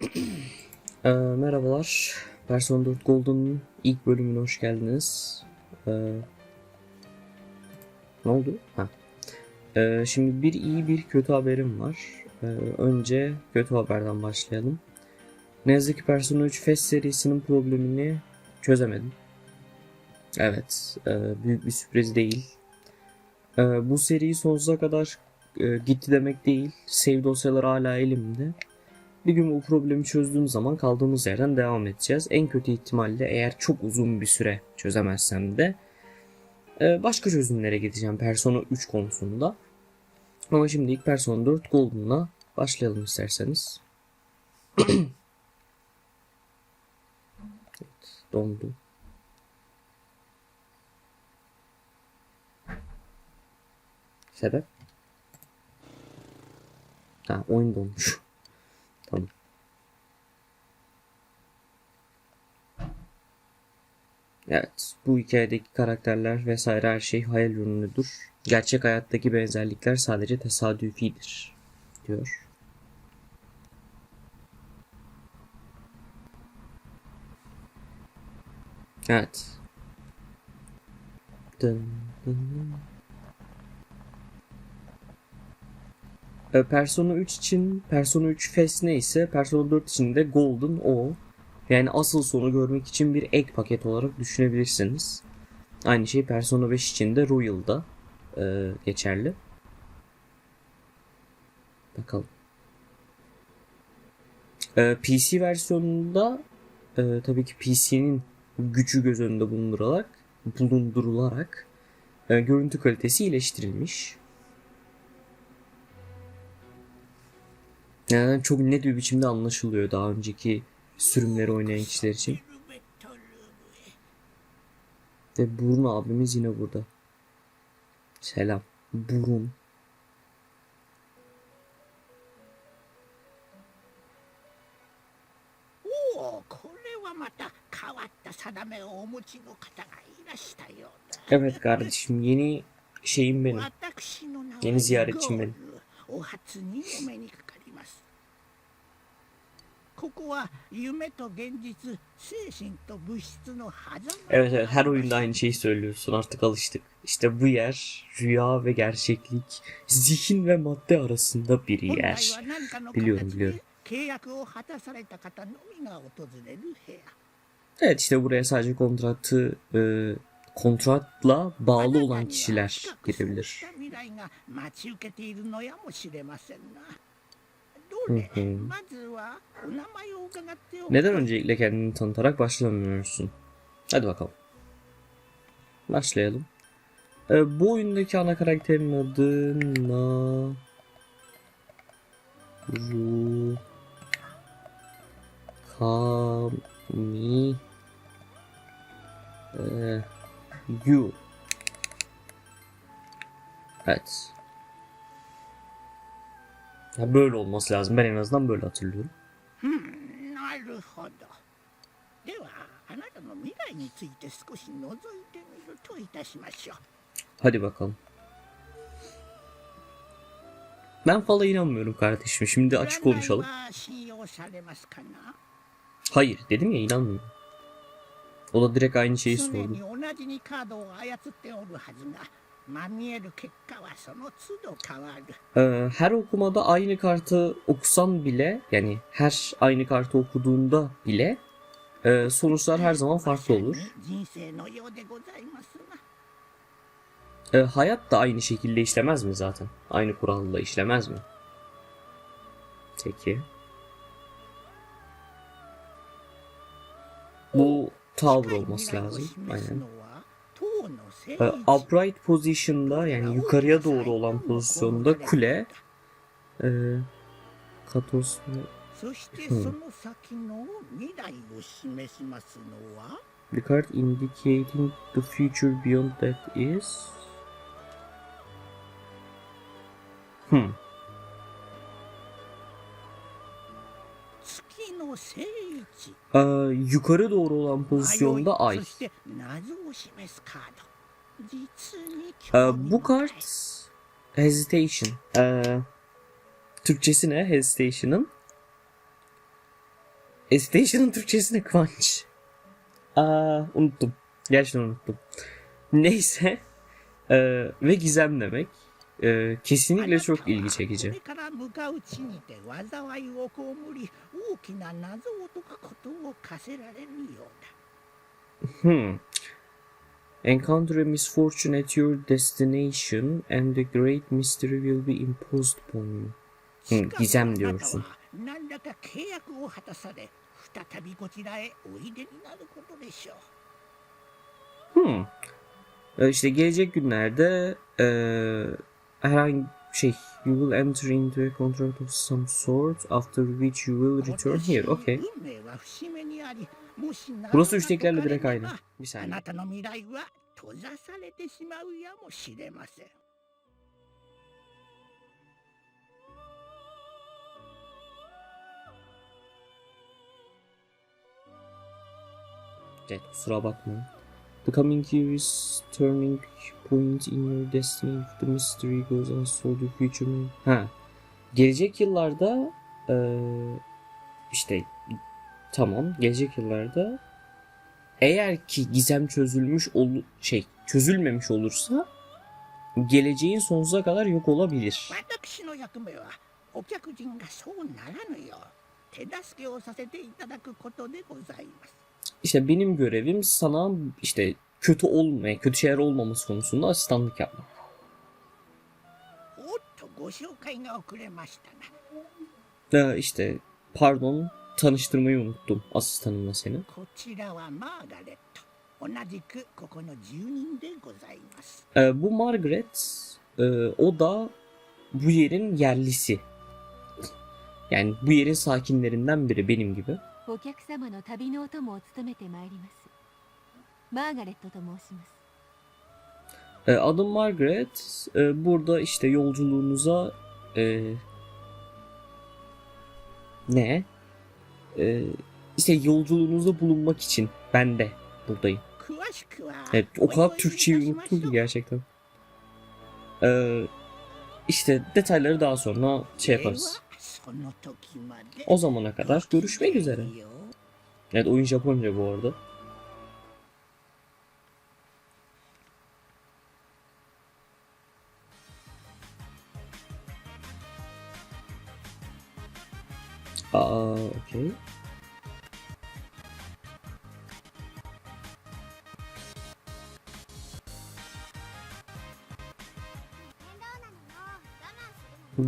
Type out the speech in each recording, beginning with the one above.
Ee, merhabalar. Persona 4 Golden'ın ilk bölümüne hoş geldiniz. Ee, ne oldu? Ha. Ee, şimdi bir iyi bir kötü haberim var. Ee, önce kötü haberden başlayalım. Ne yazık ki Persona 3 Fest serisinin problemini çözemedim. Evet, e, büyük bir sürpriz değil. E, bu seriyi sonsuza kadar e, gitti demek değil. Save dosyaları hala elimde. Bir gün bu problemi çözdüğüm zaman kaldığımız yerden devam edeceğiz. En kötü ihtimalle eğer çok uzun bir süre çözemezsem de e, başka çözümlere gideceğim Persona 3 konusunda. Ama şimdi ilk Persona 4 Golden'la başlayalım isterseniz. evet, dondu. Sebep? Ha oyun donmuş. Tamam. Evet, bu hikayedeki karakterler vesaire her şey hayal ürünüdür. Gerçek hayattaki benzerlikler sadece tesadüfidir, diyor. Evet. Dın dın dın. E, Persona 3 için Persona 3 Fest neyse Persona 4 için de Golden o. Yani asıl sonu görmek için bir ek paket olarak düşünebilirsiniz. Aynı şey Persona 5 için de Royal'da e, geçerli. Bakalım. E, PC versiyonunda e, tabii ki PC'nin gücü göz önünde bulundurularak bulundurularak e, görüntü kalitesi iyileştirilmiş. Yani çok net bir biçimde anlaşılıyor daha önceki sürümleri oynayan kişiler için. Ve Burun abimiz yine burada. Selam. Burun. Evet kardeşim yeni şeyim benim. Yeni ziyaretçim benim. ここは夢と現実精神と物質の狭間 Evet evet her oyunda aynı şeyi söylüyorsun artık alıştık. İşte bu yer rüya ve gerçeklik, zihin ve madde arasında bir 本来 yer. は何かの Biliyorum 形 biliyorum. で契約を果たされた方のみが訪れる部屋 Evet işte buraya sadece kontratı e, kontratla bağlı あ olan なたには kişiler 近くそう girebilir. した未来が待ち受けているのやもしれませんな。 Neden öncelikle kendini tanıtarak başlamıyorsun? Hadi bakalım. Başlayalım. Ee, bu oyundaki ana karakterin adı Na... Ru... Kami... Ee, Yu. Evet. Ya böyle olması lazım. Ben en azından böyle hatırlıyorum. Hadi bakalım. Ben fala inanmıyorum kardeşim. Şimdi açık konuşalım. Hayır dedim ya inanmıyorum. O da direkt aynı şeyi sordu. に同じにカードを操っておるはずが、まみえる結果はその都度変わる。 Ee, her okumada aynı kartı okusan bile yani her aynı kartı okuduğunda bile e, sonuçlar her zaman farklı olur. 人生のようでございますな。 E, hayat da aynı şekilde işlemez mi zaten? Aynı kuralla işlemez mi? Peki. Bu tavır olması lazım. Aynen. Ee, upright position'da yani yukarıya doğru olan pozisyonda kule e, Katos The hmm. card indicating the future beyond that is? Hmm. Ee, yukarı doğru olan pozisyonda ay. Ee, ee, bu kart Hesitation. Ee, Türkçesi ne Hesitation'ın? Hesitation'ın Türkçesi ne Kıvanç? Aa, unuttum. Gerçekten unuttum. Neyse. Ee, ve gizem demek. Ee, kesinlikle çok ilgi çekici. Hmm. Encounter a misfortune at your destination and the great mystery will be imposed upon you. Hı, gizem diyorsun. Hmm. İşte gelecek günlerde e, herhangi şey you will enter into a contract of some sort after which you will return here. Okay. Burası üçteklerle direkt aynı. Bir saniye. Evet, kusura bakmayın. Becoming here is turning point in your destiny. The mystery goes on so the future. Ha. Gelecek yıllarda ee, işte Tamam. Gelecek yıllarda eğer ki gizem çözülmüş ol şey çözülmemiş olursa geleceğin sonsuza kadar yok olabilir. İşte benim görevim sana işte kötü olmaya, kötü şeyler olmaması konusunda asistanlık yapmak. Ee, işte pardon tanıştırmayı unuttum asistanımla seni. Ee, bu Margaret, e, o da bu yerin yerlisi. Yani bu yerin sakinlerinden biri benim gibi. Ee, adım Margaret. Ee, burada işte yolculuğunuza e, ne? e, işte yolculuğunuzda bulunmak için ben de buradayım. Evet o kadar Türkçeyi unuttum ki gerçekten. Ee, işte detayları daha sonra şey yaparız. O zamana kadar görüşmek üzere. Evet oyun Japonca bu arada. Aa, okey.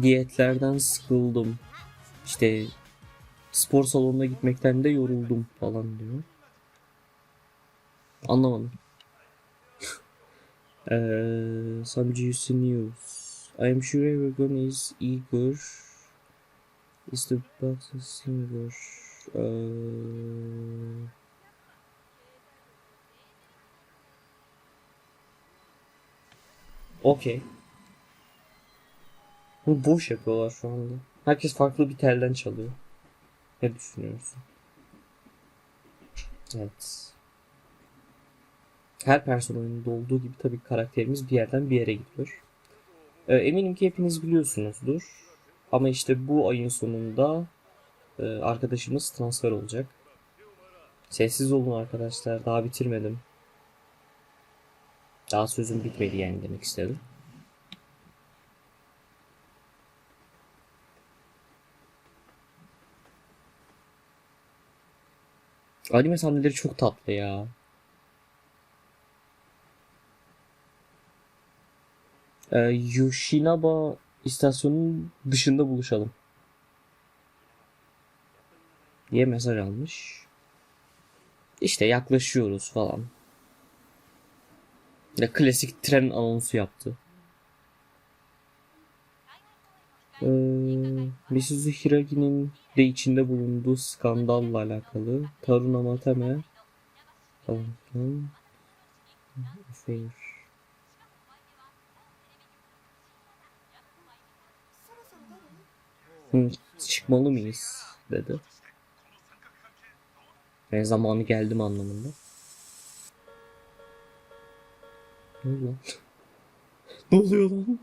Diyetlerden sıkıldım. İşte spor salonuna gitmekten de yoruldum falan diyor. Anlamadım. Eee some juicy news. I am sure everyone is eager. Is the a singer? Eee Okey. Bu boş yapıyorlar şu anda. Herkes farklı bir telden çalıyor. Ne düşünüyorsun? Evet. Her person oyununda olduğu gibi tabii karakterimiz bir yerden bir yere gidiyor. Ee, eminim ki hepiniz biliyorsunuzdur. Ama işte bu ayın sonunda e, arkadaşımız transfer olacak. Sessiz olun arkadaşlar. Daha bitirmedim. Daha sözüm bitmedi yani demek istedim. Anime sahneleri çok tatlı ya. Ee, Yoshinaba istasyonunun dışında buluşalım. diye mesaj almış. İşte yaklaşıyoruz falan. Ya klasik tren anonsu yaptı. Ee, Misuzu Hiragi'nin de içinde bulunduğu skandalla alakalı Taruna Matame filan. Affair. Çıkmalı mıyız dedi. Ben zamanı geldim anlamında. Ne oluyor lan? ne oluyor lan?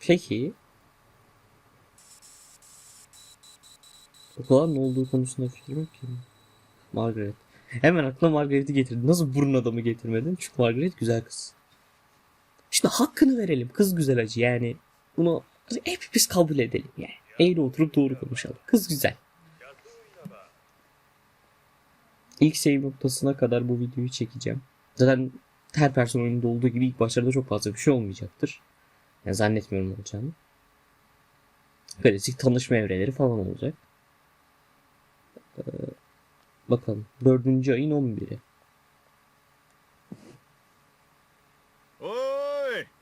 Peki. Okulların ne olduğu konusunda fikrim yok ki. Margaret. Hemen aklıma Margaret'i getirdim. Nasıl burun adamı getirmedin? Çünkü Margaret güzel kız. İşte hakkını verelim. Kız güzel acı yani. Bunu hepimiz kabul edelim yani. Eğri oturup doğru konuşalım. Kız güzel. İlk save noktasına kadar bu videoyu çekeceğim. Zaten her person oyununda olduğu gibi ilk başlarda çok fazla bir şey olmayacaktır. Yani zannetmiyorum olacağını. Klasik tanışma evreleri falan olacak. Ee, bakalım. Dördüncü ayın 11'i.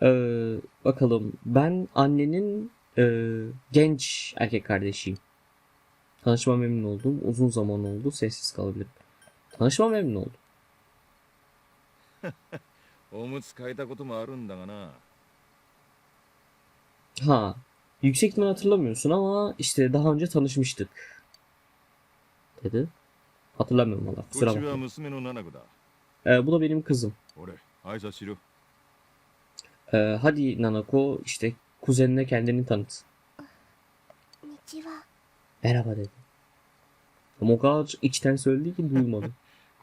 ー、っとお前のおふくろさんの弟だ一応挨拶しておかなきゃな Ee, bakalım. Ben annenin e, genç erkek kardeşiyim. Tanışma memnun oldum. Uzun zaman oldu. Sessiz kalabilirim. Tanışma memnun oldum. おむつ変えたこともあるんだがな Ha. Yüksek ihtimal hatırlamıyorsun ama işte daha önce tanışmıştık. Dedi. Hatırlamıyorum valla. こっ Kusura ちは bakma. 娘の七子だ Ee, bu da benim kızım. 俺挨拶しろ ee, hadi Nanako işte kuzenine kendini tanıt. Merhaba dedi. Ama o kadar içten söyledi ki duymadı.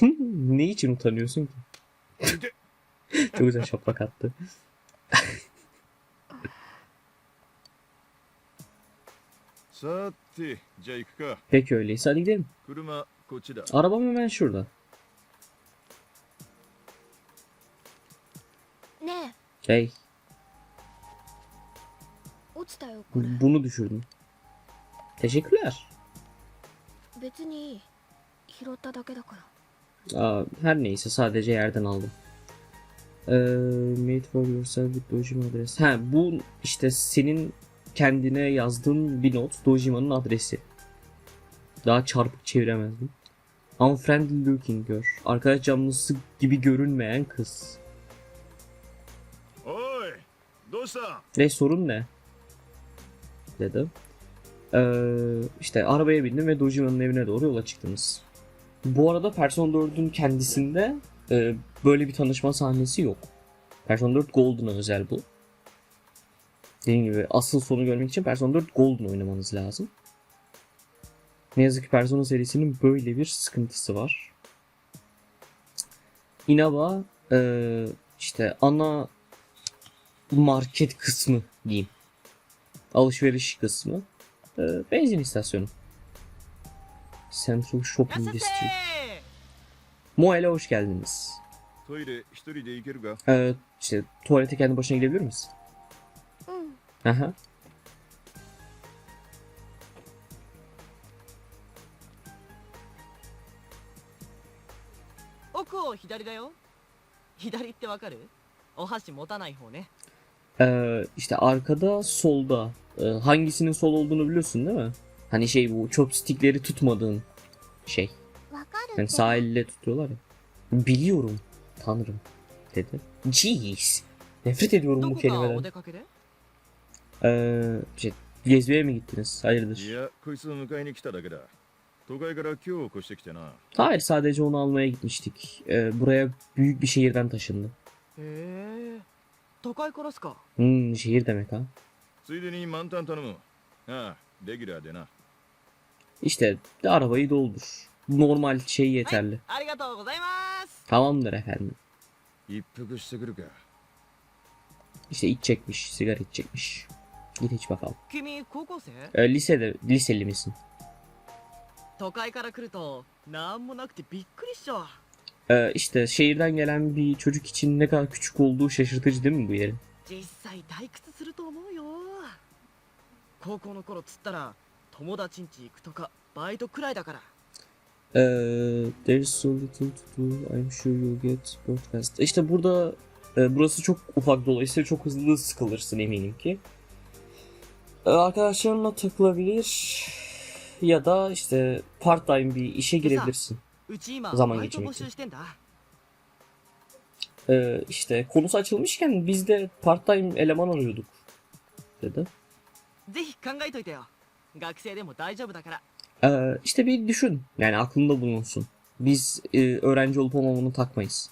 ne için utanıyorsun ki? Çok güzel şaplak attı. Peki öyleyse hadi gidelim. Arabam hemen şurada. Hey. Bunu düşürdüm. Teşekkürler. Aa, her neyse sadece yerden aldım. Ee, made for yourself with Dojima adres. Ha bu işte senin kendine yazdığın bir not Dojima'nın adresi. Daha çarpık çeviremezdim. Unfriendly looking girl. Arkadaş canlısı gibi görünmeyen kız. Ne sorun ne? Dedim. Ee, işte arabaya bindim ve Dojima'nın evine doğru yola çıktınız. Bu arada Persona 4'ün kendisinde e, böyle bir tanışma sahnesi yok. Persona 4 Golden'a özel bu. Dediğim gibi asıl sonu görmek için Persona 4 Golden oynamanız lazım. Ne yazık ki Persona serisinin böyle bir sıkıntısı var. Inaba e, işte ana bu market kısmı diyeyim. Alışveriş kısmı. E, benzin istasyonu. Central Shopping District. Moel'e hoş geldiniz. Ee, işte tuvalete kendi başına gidebilir misin? Aha. Ee, işte arkada solda ee, hangisinin sol olduğunu biliyorsun değil mi? Hani şey bu chopstickleri tutmadığın şey. Yani sağ elle tutuyorlar ya. Biliyorum tanrım dedi. Jeez. Nefret ediyorum bu kelimeden. Ee, şey, gezmeye mi gittiniz? Hayırdır? Hayır sadece onu almaya gitmiştik. Ee, buraya büyük bir şehirden taşındı. へえ都会からっすか Hmm, şehir demek ha. ついでに満タン頼むああレギュラーでな İşte de arabayı doldur. Normal şey はい yeterli. ありがとうございます Tamamdır efendim. 一服してくるか İşte içecekmiş, sigara içecekmiş. Git iç bakalım. 君高校生 Ee, lisede, liseli misin? 都会から来るとなんもなくてびっくりっしょ Ee, işte şehirden gelen bir çocuk için ne kadar küçük olduğu şaşırtıcı değil mi bu yerin? 実際退屈すると思うよ高校の頃つったら友達ん家行くとかバイトくらいだから Ee, there's so little to do. I'm sure you'll get broadcast. İşte burada e, burası çok ufak dolayısıyla çok hızlı sıkılırsın eminim ki. Ee, Arkadaşlarınla takılabilir ya da işte part time bir işe girebilirsin. うち今zaman バイト geçirmek 募 için. 集してんだ Ee, işte konusu açılmışken biz de part time eleman arıyorduk dedi. ぜひ考えといてよ学生でも大丈夫だから Ee, işte bir düşün. Yani aklında bulunsun. Biz e, öğrenci olup olmamını takmayız.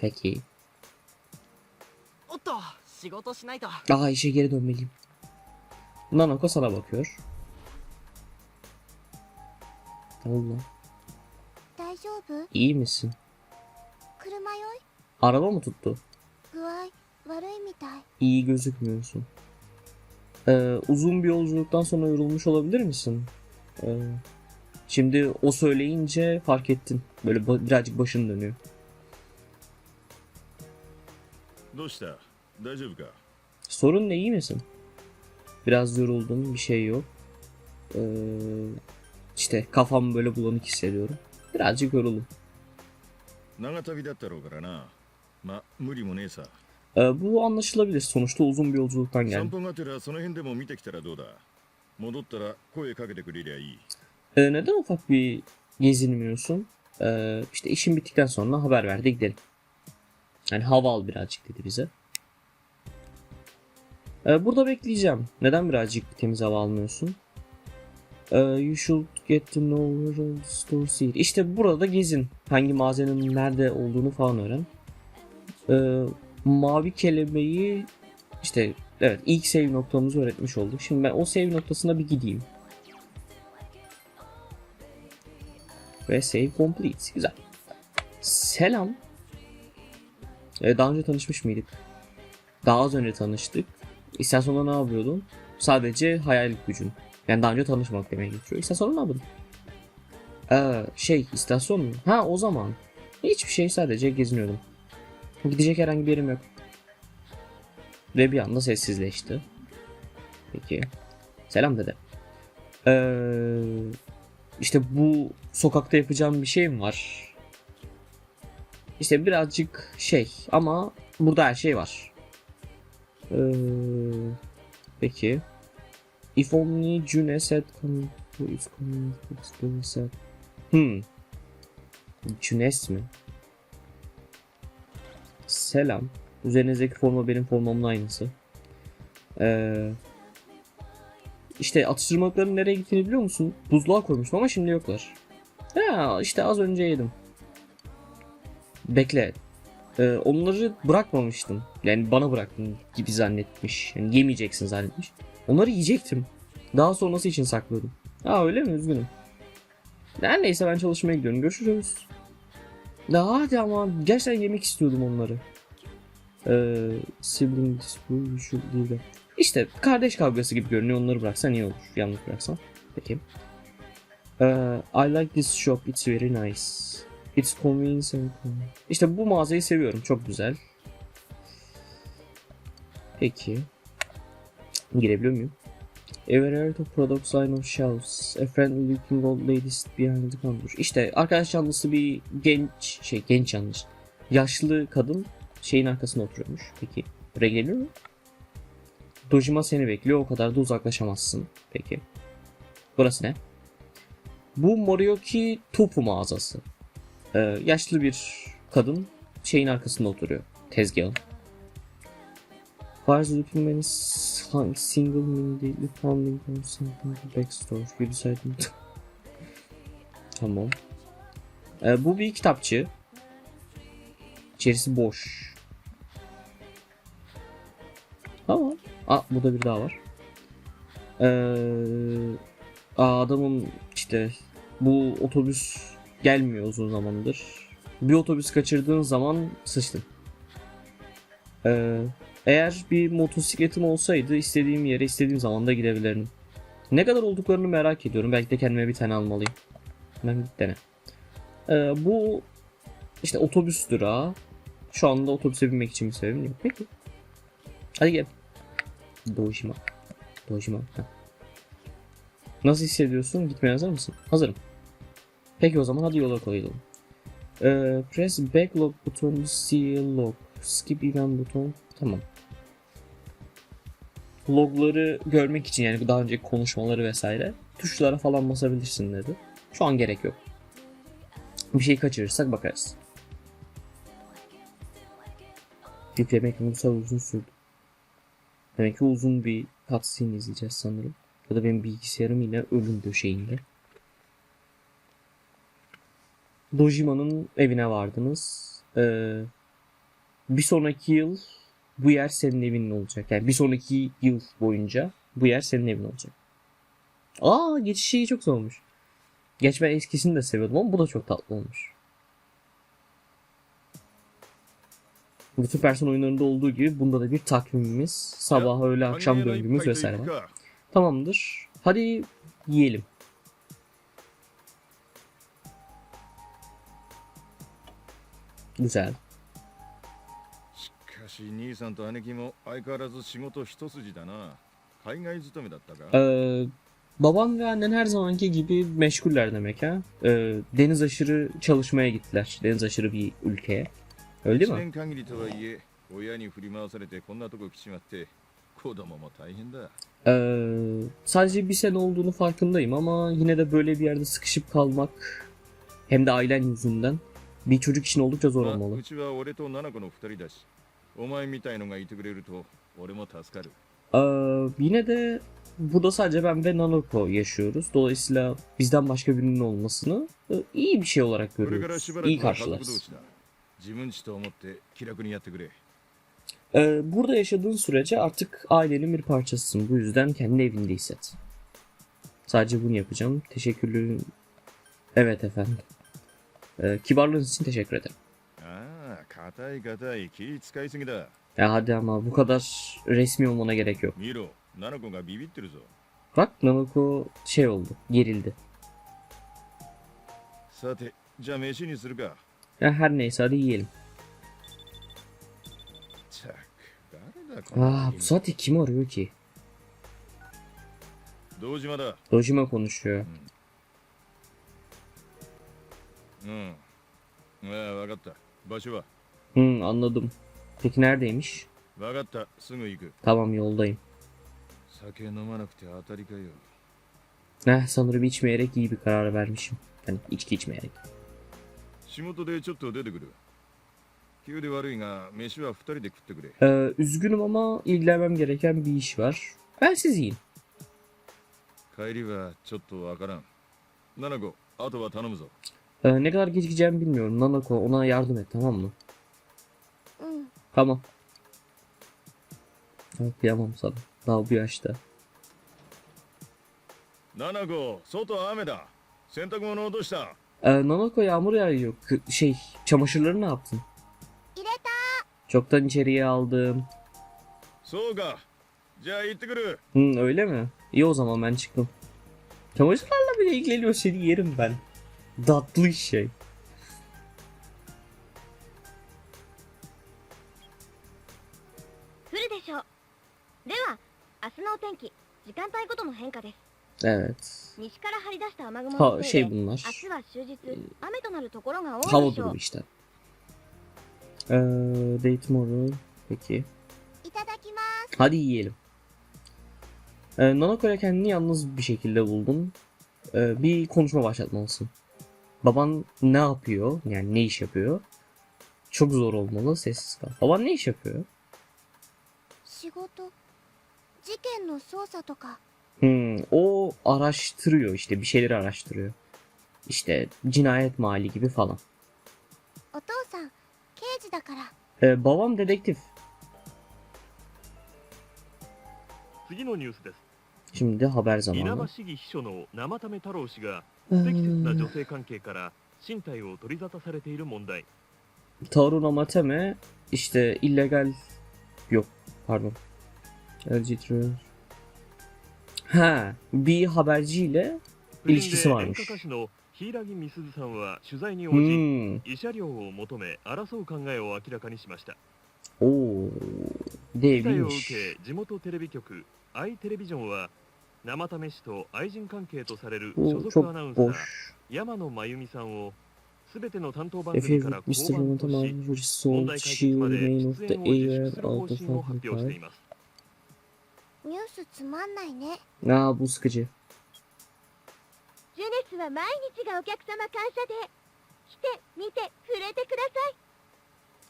Peki. おっと仕事しないと Aa işe geri dönmeliyim. Nanako sana bakıyor. Allah. İyi misin? Araba mı tuttu? İyi gözükmüyorsun. Ee, uzun bir yolculuktan sonra yorulmuş olabilir misin? Ee, şimdi o söyleyince fark ettin. Böyle birazcık başın dönüyor. Sorun ne iyi misin? Biraz yoruldum bir şey yok. Ee, işte kafamı böyle bulanık hissediyorum. Birazcık yoruldum. Ee, bu anlaşılabilir. Sonuçta uzun bir yolculuktan geldim. Ee, neden ufak bir gezinmiyorsun? Ee, işte işin bittikten sonra haber ver de gidelim. Yani hava al birazcık dedi bize. Ee, burada bekleyeceğim. Neden birazcık temiz hava almıyorsun? Ee, you should get to know where the stores are. İşte burada gezin. Hangi mağazanın nerede olduğunu falan öğren. Ee, mavi kelebeği işte evet ilk save noktamızı öğretmiş olduk. Şimdi ben o save noktasına bir gideyim. Ve save complete. Güzel. Selam. Ee, daha önce tanışmış mıydık? Daha az önce tanıştık. İstasyonda ne yapıyordun? Sadece hayal gücün. Yani daha önce tanışmak demeye geçiyor. İstasyonda ne yapıyordun? Ee, şey istasyon mu? Ha o zaman. Hiçbir şey sadece geziniyordum. Gidecek herhangi bir yerim yok. Ve bir anda sessizleşti. Peki. Selam dedi. Ee, işte bu sokakta yapacağım bir şey mi var? İşte birazcık şey ama burada her şey var. Ee, peki. If only June said come to its community said. Hmm. Junes mi? Selam. Üzerinizdeki forma benim formamın aynısı. Ee, işte atıştırmalıkların nereye gittiğini biliyor musun? Buzluğa koymuştum ama şimdi yoklar. Ya işte az önce yedim. Bekle. Ee, onları bırakmamıştım. Yani bana bıraktın gibi zannetmiş. Yani yemeyeceksin zannetmiş. Onları yiyecektim. Daha sonrası için sakladım. Aa öyle mi? Üzgünüm. Her neyse ben çalışmaya gidiyorum. Görüşürüz. Daha hadi ama gerçekten yemek istiyordum onları. Ee, sibling şu değil de. İşte kardeş kavgası gibi görünüyor. Onları bıraksan iyi olur. Yalnız bıraksan. Peki. Ee, I like this shop. It's very nice. It's convenient. İşte bu mağazayı seviyorum. Çok güzel. Peki. Girebiliyor muyum? Variety of products line of shelves. A friendly looking old stood behind the counter. İşte arkadaş canlısı bir genç şey genç yanlış. Yaşlı kadın şeyin arkasında oturuyormuş. Peki. Buraya girebiliyor muyum? Dojima seni bekliyor. O kadar da uzaklaşamazsın. Peki. Burası ne? Bu Morioki Topu mağazası. Ee, yaşlı bir kadın şeyin arkasında oturuyor. Tezgahın. Fires looking man is hung single immediately pounding on something in the backstore. You decided. tamam. Ee, bu bir kitapçı. İçerisi boş. Tamam. Aa burada bir daha var. Ee, adamın işte bu otobüs gelmiyor uzun zamandır. Bir otobüs kaçırdığın zaman sıçtın. Ee, eğer bir motosikletim olsaydı istediğim yere istediğim zaman da gidebilirdim. Ne kadar olduklarını merak ediyorum. Belki de kendime bir tane almalıyım. Ben tane. Ee, bu işte otobüs durağı. Şu anda otobüse binmek için bir sebebim yok. Peki. Hadi gel. Dojima. Dojima. Nasıl hissediyorsun? Gitmeye hazır mısın? Hazırım. Peki o zaman hadi yola koyalım. Ee, press back lock button to see lock. Skip event buton. Tamam. Logları görmek için yani daha önceki konuşmaları vesaire tuşlara falan basabilirsin dedi. Şu an gerek yok. Bir şey kaçırırsak bakarız. Yüklemek Musa uzun sürdü. Demek ki uzun bir cutscene izleyeceğiz sanırım. Ya da benim bilgisayarım yine ölüm döşeğinde. Dojima'nın evine vardınız. Ee, bir sonraki yıl bu yer senin evinin olacak. Yani bir sonraki yıl boyunca bu yer senin evin olacak. Aa geçiş şeyi çok zor olmuş. Geç ben eskisini de seviyordum ama bu da çok tatlı olmuş. Bütün person oyunlarında olduğu gibi bunda da bir takvimimiz, sabah, öğle, akşam döngümüz vesaire var. Tamamdır. Hadi yiyelim. Güzel. しかし兄さんと姉貴も相変わらず仕事一筋だな海外勤めだったか Ee, baban ve annen her zamanki gibi meşguller demek ha. Ee, deniz aşırı çalışmaya gittiler. Deniz aşırı bir ülkeye. Öyle değil 1 mi? 年限りとはいえ親に振り回されてこんなとこ来ちまって子供も大変だ Ee, sadece bir sene olduğunu farkındayım ama yine de böyle bir yerde sıkışıp kalmak hem de ailen yüzünden bir çocuk için oldukça zor まあ olmalı. うちは俺と七子の二人だし お前みたいのがいてくれると俺も助かる Ee, yine de burada sadece ben ve Nanoko yaşıyoruz. Dolayısıyla bizden başka birinin olmasını e, iyi bir şey olarak これから görüyoruz. しばら İyi くは家族同 karşılarız. 士だ自分ちと思って気楽にやってくれ Ee, burada yaşadığın sürece artık ailenin bir parçasısın. Bu yüzden kendi evinde hisset. Sadece bunu yapacağım. Teşekkürlü... Evet efendim. Ee, kibarlığınız için teşekkür ederim. Ya hadi ama bu kadar resmi olmana gerek yok. Bak Nanako şey oldu, gerildi. Ya her neyse hadi yiyelim. Aa bu saatte kim arıyor ki? Dojima konuşuyor. Hmm. Hmm. Ee, Hmm, anladım. Peki neredeymiş? Tamam yoldayım. Heh, sanırım içmeyerek iyi bir karar vermişim. Yani içki içmeyerek. Ee, üzgünüm ama ilgilenmem gereken bir iş var. Ben siz yiyin. Ee, ne kadar gecikeceğimi bilmiyorum. Nanako ona yardım et tamam mı? うん Tamam. Ay, Kıyamam sana. Daha bu yaşta. 七子外雨だ洗濯物落とした Ee, Nanako yağmur yağıyor. K- şey çamaşırları ne yaptın? 入れた Çoktan içeriye aldım. そうかじゃあ行ってくる Hı, öyle mi? İyi o zaman ben çıktım. Çamaşırlarla bile ilgileniyor seni yerim ben. Tatlı şey. 明日のお天気時間帯ごとの変化です Evet. 西から張り出した雨雲 Ha のせ şey いで bunlar. 明日は終日雨となるところが多 Hava いでしょ durumu う işte. Ee, day tomorrow. Peki. いただきます Hadi yiyelim. Ee, Nanako'ya kendini yalnız bir şekilde buldun. Ee, bir konuşma başlatmalısın. Baban ne yapıyor? Yani ne iş yapıyor? Çok zor olmalı. Sessiz kal. Baban ne iş yapıyor? Hmm, o araştırıyor işte bir şeyleri araştırıyor. İşte cinayet mali gibi falan. お父さん刑事だから Ee, babam dedektif. 次のニュースです Şimdi haber 稲 zamanı. 葉市議秘書の生為太郎氏が Ee, 不適切な女性関係から身体を取り沙汰されている問題 Tarun Amateme işte illegal yok pardon. LG Ha bir haberciyle İlişkisi 演 varmış. 柊美鈴さんは取材に応じ、Hmm. 慰謝料を求め争う考えを明らかにしました Oo. 事態を受 Deviymiş. け地元テレビ局アイテレビジョンは生為氏と愛人関係とされる所属アナウンサー.山野真由美さんを全ての担当番組から降.板とし問題解決まで出演を自粛する方針を発表してい500ますニュースつまんないね Aa bu sıkıcı. ジュネスは毎日がお客様感謝デー来て見て触れてください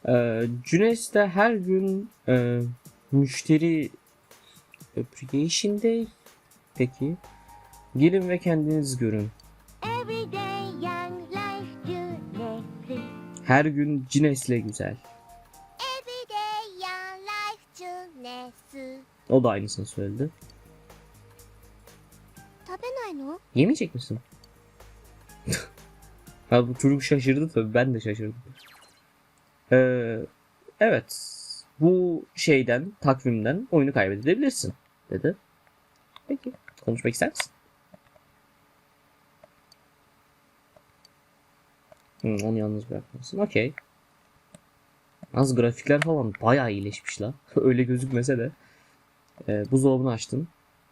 Ee, Cunes'te her gün e, müşteri appreciation day. Peki. Gelin ve kendiniz görün. Everyday Young Life ジュネス Her gün Cunes'le güzel. O da aynısını söyledi. Yemeyecek misin? ha, bu çocuk şaşırdı tabi ben de şaşırdım. Ee, evet bu şeyden takvimden oyunu kaybedebilirsin dedi. Peki konuşmak ister misin? Hmm, onu yalnız bırakmasın. Okey. Az grafikler falan bayağı iyileşmiş la. Öyle gözükmese de. Ee, buzdolabını açtın.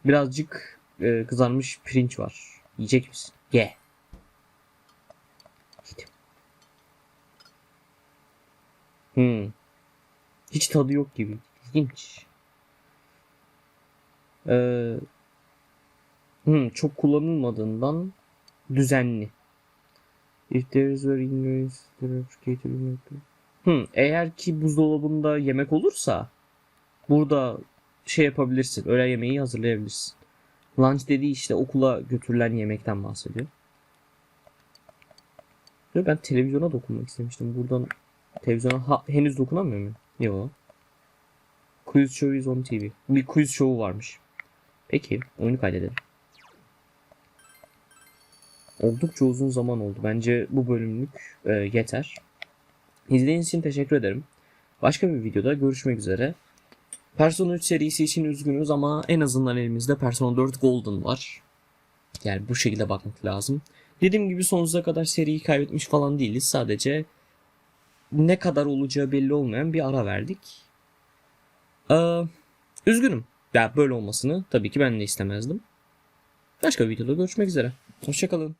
Birazcık e, kızarmış pirinç var. Yiyecek misin? Ye. Yedim. Hmm. Hiç tadı yok gibi. İlginç. Ee, hmm, çok kullanılmadığından düzenli. If there is very ingredients, Hmm, eğer ki buzdolabında yemek olursa burada şey yapabilirsin. Öğle yemeği hazırlayabilirsin. Lunch dediği işte okula götürülen yemekten bahsediyor. Yo, Ben televizyona dokunmak istemiştim. Buradan televizyona ha- henüz dokunamıyor muyum? Yok. Quiz show is on TV. Bir quiz show varmış. Peki, oyunu kaydedelim. Oldukça uzun zaman oldu. Bence bu bölümlük e, yeter. İzlediğiniz için teşekkür ederim. Başka bir videoda görüşmek üzere. Persona 3 serisi için üzgünüz ama en azından elimizde Persona 4 Golden var. Yani bu şekilde bakmak lazım. Dediğim gibi sonsuza kadar seriyi kaybetmiş falan değiliz. Sadece ne kadar olacağı belli olmayan bir ara verdik. Ee, üzgünüm. Ya böyle olmasını tabii ki ben de istemezdim. Başka bir videoda görüşmek üzere. Hoşçakalın.